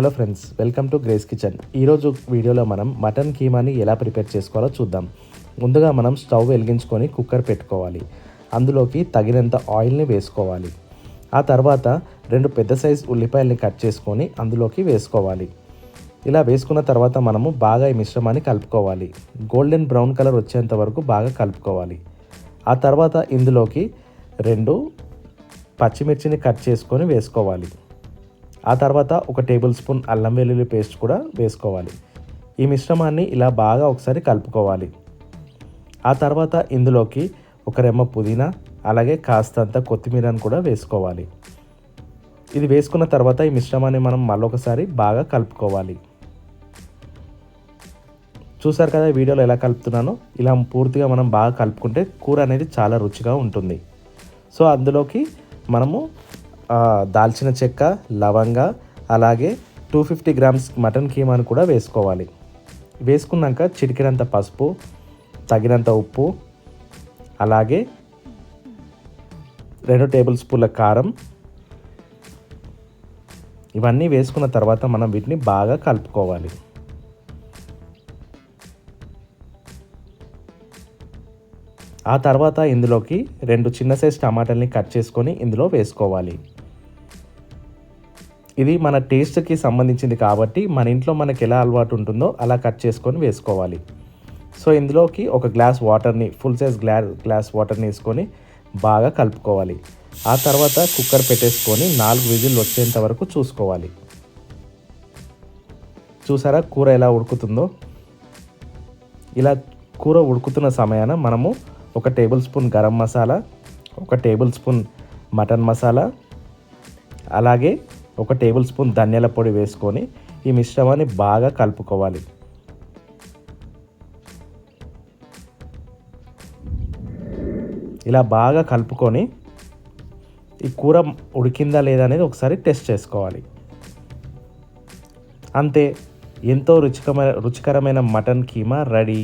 Hello friends welcome to Grace kitchen. ఈరోజు వీడియోలో మనం మటన్ కీమాని ఎలా ప్రిపేర్ చేసుకోవాలో చూద్దాం. ముందుగా మనం స్టవ్ వెలిగించుకొని కుక్కర్ పెట్టుకోవాలి. అందులోకి తగినంత ఆయిల్ని వేసుకోవాలి. ఆ తర్వాత రెండు పెద్ద సైజ్ ఉల్లిపాయల్ని కట్ చేసుకొని అందులోకి వేసుకోవాలి. ఇలా వేసుకున్న తర్వాత మనము బాగా ఈ మిశ్రమాన్ని కలుపుకోవాలి. గోల్డెన్ బ్రౌన్ కలర్ వచ్చేంత వరకు బాగా కలుపుకోవాలి. ఆ తర్వాత ఇందులోకి రెండు పచ్చిమిర్చిని కట్ చేసుకొని వేసుకోవాలి. ఆ తర్వాత ఒక టేబుల్ స్పూన్ అల్లం వెల్లుల్లి పేస్ట్ కూడా వేసుకోవాలి. ఈ మిశ్రమాన్ని ఇలా బాగా ఒకసారి కలుపుకోవాలి. ఆ తర్వాత ఇందులోకి ఒక రెమ్మ పుదీనా అలాగే కాస్తంత కొత్తిమీరని కూడా వేసుకోవాలి. ఇది వేసుకున్న తర్వాత ఈ మిశ్రమాన్ని మనం మళ్ళొకసారి బాగా కలుపుకోవాలి. చూసారు కదా వీడియోలో ఎలా కలుపుతున్నానో? ఇలా పూర్తిగా మనం బాగా కలుపుకుంటే కూర అనేది చాలా రుచిగా ఉంటుంది. సో అందులోకి మనము దాల్చిన చెక్క లవంగ అలాగే టూ ఫిఫ్టీ గ్రామ్స్ మటన్ కీమాను కూడా వేసుకోవాలి. వేసుకున్నాక చిటికినంత పసుపు తగినంత ఉప్పు అలాగే రెండు టేబుల్ స్పూన్ల కారం. ఇవన్నీ వేసుకున్న తర్వాత మనం వీటిని బాగా కలుపుకోవాలి. ఆ తర్వాత ఇందులోకి రెండు చిన్న సైజ్ టమాటాలని కట్ చేసుకొని ఇందులో వేసుకోవాలి. ఇది మన టేస్ట్కి సంబంధించింది కాబట్టి మన ఇంట్లో మనకి ఎలా అలవాటు ఉంటుందో అలా కట్ చేసుకొని వేసుకోవాలి. సో ఇందులోకి ఒక గ్లాస్ వాటర్ని ఫుల్ సైజ్ గ్లా గ్లాస్ వాటర్ని వేసుకొని బాగా కలుపుకోవాలి. ఆ తర్వాత కుక్కర్ పెట్టేసుకొని నాలుగు విజిల్ వచ్చేంత వరకు చూసుకోవాలి. చూసారా కూర ఎలా ఉడుకుతుందో? ఇలా కూర ఉడుకుతున్న సమయాన మనము ఒక టేబుల్ స్పూన్ గరం మసాలా ఒక టేబుల్ స్పూన్ మటన్ మసాలా అలాగే ఒక టేబుల్ స్పూన్ ధనియాల పొడి వేసుకొని ఈ మిశ్రమాన్ని బాగా కలుపుకోవాలి. ఇలా బాగా కలుపుకొని ఈ కూర ఉడికిందా లేదా అనేది ఒకసారి టెస్ట్ చేసుకోవాలి. అంతే ఎంతో రుచికరమైన రుచికరమైన మటన్ కీమా రెడీ.